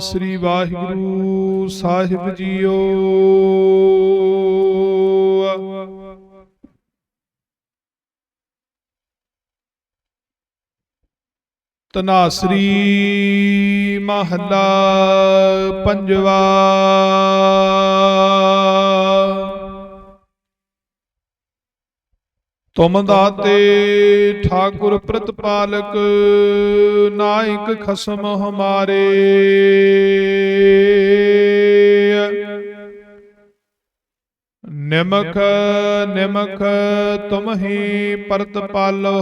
ਸ੍ਰੀ ਵਾਹਿਗੁਰੂ ਸਾਹਿਬ JIO. ਤਨਾਸਰੀ ਮਹੱਲਾ ਪੰਜਵਾ। ਤੁਮ ਦਾਤੇ ਠਾਕੁਰ ਪ੍ਰਤਪਾਲਕ ਨਾਇਕ ਖਸਮ ਹਮਾਰੇ। ਨਿਮਖ ਨਿਮਖ ਤੁਮ ਹੀ ਪ੍ਰਤਪਾਲੋ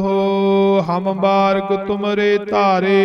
ਹਮ ਬਾਰਕ ਤੁਮਰੇ ਧਾਰੇ।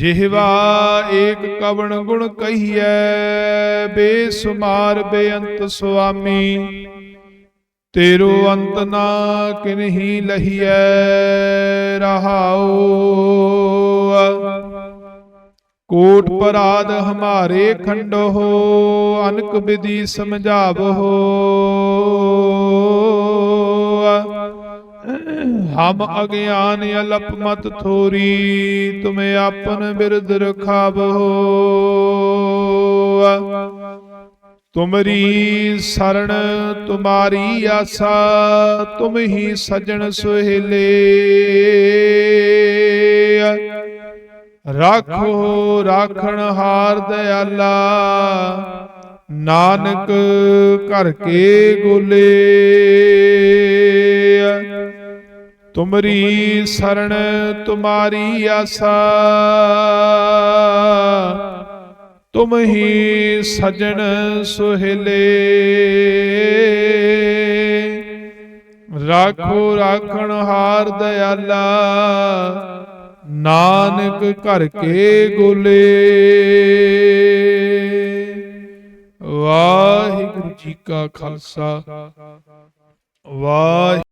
ਜਿਹਵਾ ਏਕ ਕਵਣ ਗੁਣ ਕਹੀਐ, ਬੇਸੁਮਾਰ ਬੇਅੰਤ ਸੁਆਮੀ। ਤੇਰੋ ਅੰਤ ਨਾ ਕਿਨਹੀ ਲਹੀਐ, ਰਹਾਉ ਕੋਟ ਪਰਾਧ ਹਮਾਰੇ ਖੰਡੋ ਅਨਕ ਵਿਧੀ ਸਮਝਾਵੋ ਹਮ ਅਗਿਆਨ ਅਲਪ ਮਤ ਥੋਰੀ, ਤੁਮੇ ਆਪਨ ਬਿਰਦ ਰਖਾਵੋ ਤੁਮਰੀ ਸਰਣ ਤੁਮਾਰੀ ਆਸਾ, ਤੁਮ ਹੀ ਸਜਣ ਸੁਹੇਲੇ। ਰਾਖੋ ਰਾਖਣ ਹਾਰ ਦਇਆਲਾ ਨਾਨਕ ਘਰ ਕੇ ਗੋਲੇ। ਤੁਮਰੀ ਸਰਣ ਤੁਮਾਰੀ ਆਸਾ। ਤੁਮ ਹੀ ਸਜਣ ਸੁਹੇਲੇ। ਰਾਖੋ ਰਾਖਣ ਹਾਰ ਦਇਆਲਾ ਨਾਨਕ ਘਰ ਕੇ ਗੋਲੇ। ਵਾਹਿਗੁਰੂ ਜੀ ਕਾ ਖਾਲਸਾ। ਵਾਹਿ